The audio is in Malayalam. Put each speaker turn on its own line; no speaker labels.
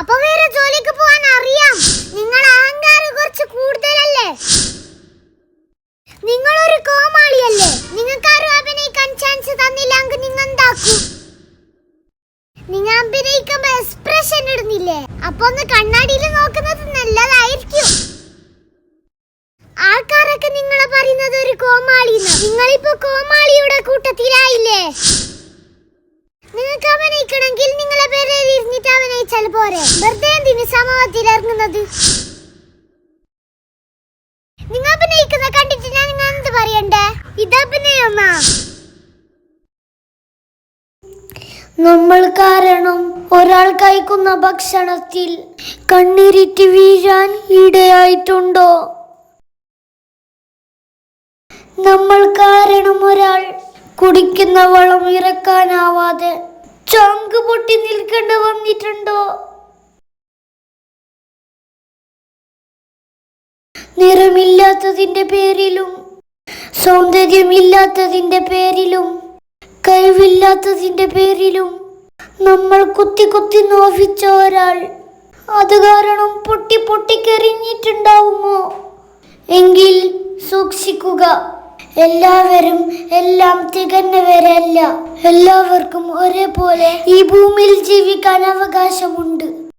അപ്പൊ വേറെ ജോലിക്ക് പോവാൻ അറിയാം. നിങ്ങൾ അഹങ്കാരം കുറച്ച് കൂടുതലല്ലേ? നിങ്ങൾ ഒരു കോമാളിയല്ലേ? നിങ്ങൾക്ക് ആരും അഭിനയിക്കാൻ ചാൻസ് തന്നില്ലെങ്കിൽ നിങ്ങൾ എന്താക്കും? നിങ്ങൾ അഭിനയിക്കുമ്പോ എക്സ്പ്രഷൻ ഇടുന്നില്ലേ? അപ്പൊ ഒന്ന് കണ്ണാടിയിൽ നോക്കുന്നത് നല്ലതായിരിക്കും. ആൾക്കാരൊക്കെ നിങ്ങളെ പറയുന്നത് ഒരു കോമാളിന്ന്. നിങ്ങളിപ്പോ കോമാളിയുടെ കൂട്ടത്തിലായില്ലേ നിങ്ങൾക്ക് അഭിനയിക്കണമെങ്കിൽ നിങ്ങളെ പേരെ ഇരുന്നിട്ട് പോരെ. വെറുതെ എന്തിന് സമൂഹത്തിൽ ഇറങ്ങുന്നത്? നിങ്ങൾ അഭിനയിക്കുന്ന കണ്ടിട്ട് ഞാൻ നിങ്ങൾ എന്ത് പറയണ്ടേ? ഇത് അഭിനയൊന്നാ
നമ്മൾ കാരണം ഒരാൾ കഴിക്കുന്ന ഭക്ഷണത്തിൽ കണ്ണീരിറ്റ് വീഴാൻ ഇടയായിട്ടുണ്ടോ? നമ്മൾ കാരണം ഒരാൾ കുടിക്കുന്ന വളം ഇറക്കാനാവാതെ ചങ്ക് പൊട്ടി നിൽക്കേണ്ടി വന്നിട്ടുണ്ടോ? നിറമില്ലാത്തതിന്റെ പേരിലും സൗന്ദര്യമില്ലാത്തതിന്റെ പേരിലും കഴിവില്ലാത്തതിന്റെ പേരിലും നമ്മൾ കുത്തി കുത്തി നോവിച്ച ഒരാൾ. അത് കാരണം പൊട്ടി പൊട്ടിക്കെറിഞ്ഞിട്ടുണ്ടാവുമോ? എങ്കിൽ സൂക്ഷിക്കുക. എല്ലാവരും എല്ലാം തികഞ്ഞവരല്ല. എല്ലാവർക്കും ഒരേപോലെ ഈ ഭൂമിയിൽ ജീവിക്കാൻ അവകാശമുണ്ട്.